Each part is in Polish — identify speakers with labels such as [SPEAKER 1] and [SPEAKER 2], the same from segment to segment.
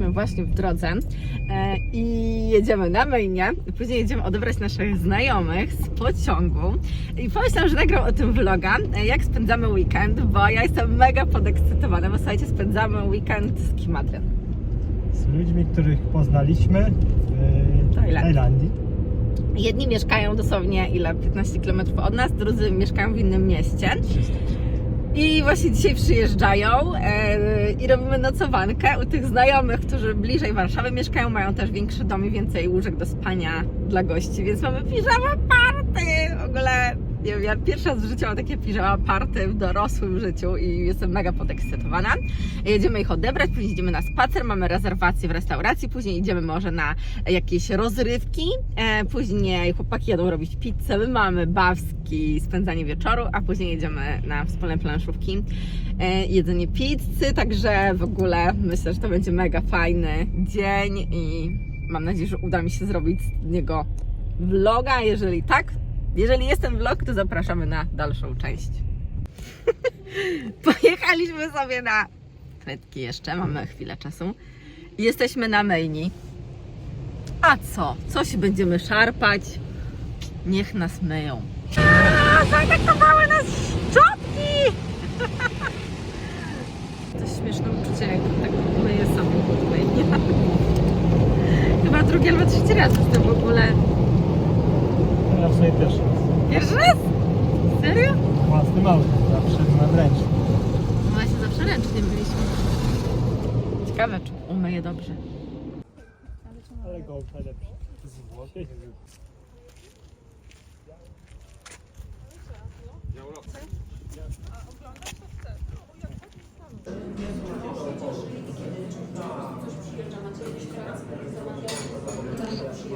[SPEAKER 1] jesteśmy właśnie w drodze e, i jedziemy na Mainie. Później jedziemy odebrać naszych znajomych z pociągu. I pomyślałam, że nagram o tym vloga, e, jak spędzamy weekend, bo ja jestem mega podekscytowana, bo słuchajcie, spędzamy weekend z kim, Adrian?
[SPEAKER 2] z ludźmi, których poznaliśmy w
[SPEAKER 1] Tajlandii.
[SPEAKER 2] Tajlandii.
[SPEAKER 1] Jedni mieszkają dosłownie ile? 15 km od nas, drudzy mieszkają w innym mieście. I właśnie dzisiaj przyjeżdżają e, i robimy nocowankę u tych znajomych, którzy bliżej Warszawy mieszkają, mają też większy dom i więcej łóżek do spania dla gości, więc mamy piżama party! W ogóle, wiem, ja pierwszy raz w życiu mam takie piżama party w dorosłym życiu i jestem mega podekscytowana. Jedziemy ich odebrać, później idziemy na spacer, mamy rezerwację w restauracji, później idziemy może na jakieś rozrywki, e, później chłopaki jadą robić pizzę, my mamy bawski, spędzanie wieczoru, a później jedziemy na wspólne planszówki, e, jedzenie pizzy, także w ogóle myślę, że to będzie mega fajny dzień i mam nadzieję, że uda mi się zrobić z niego vloga, jeżeli tak, jeżeli jest ten vlog, to zapraszamy na dalszą część. Pojechaliśmy sobie na frytki jeszcze, mamy chwilę czasu. Jesteśmy na Maini. A co? Coś będziemy szarpać? Niech nas myją. Zaatakowały nas szczotki! To śmieszne uczucie, jak tak myję samochód Maini. Chyba drugi albo trzeci raz jestem w ogóle.
[SPEAKER 2] W sobie pierwszy raz.
[SPEAKER 1] Pierwszy raz? Serio?
[SPEAKER 2] Własnym autem, zawsze na ręczny.
[SPEAKER 1] No właśnie zawsze ręcznie byliśmy. Ciekawe, czy umyję dobrze.
[SPEAKER 2] Ale go lepszy. Złoty.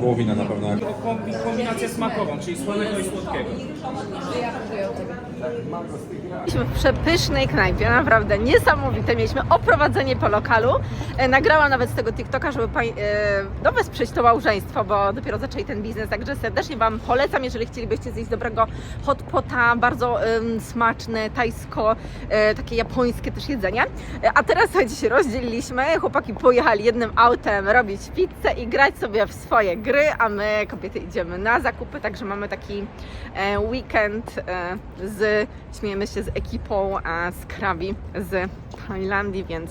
[SPEAKER 3] Wołowina na pewno.
[SPEAKER 4] Kombinację smakową, czyli słonego i słodkiego.
[SPEAKER 1] Byliśmy w przepysznej knajpie, naprawdę niesamowite. Mieliśmy oprowadzenie po lokalu. E, Nagrałam nawet z tego TikToka, żeby pań, e, no, wesprzeć to małżeństwo, bo dopiero zaczęli ten biznes, także serdecznie Wam polecam, jeżeli chcielibyście zjeść dobrego hot pota, bardzo em, smaczne, tajsko, e, takie japońskie też jedzenie. A teraz słuchajcie, się rozdzieliliśmy, chłopaki pojechali jednym autem robić pizzę i grać sobie w swoje gry, a my kobiety idziemy na zakupy, także mamy taki e, weekend e, z, śmiejemy się z ekipą z Krabi z Tajlandii, więc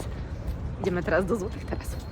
[SPEAKER 1] idziemy teraz do Złotych Tarasów.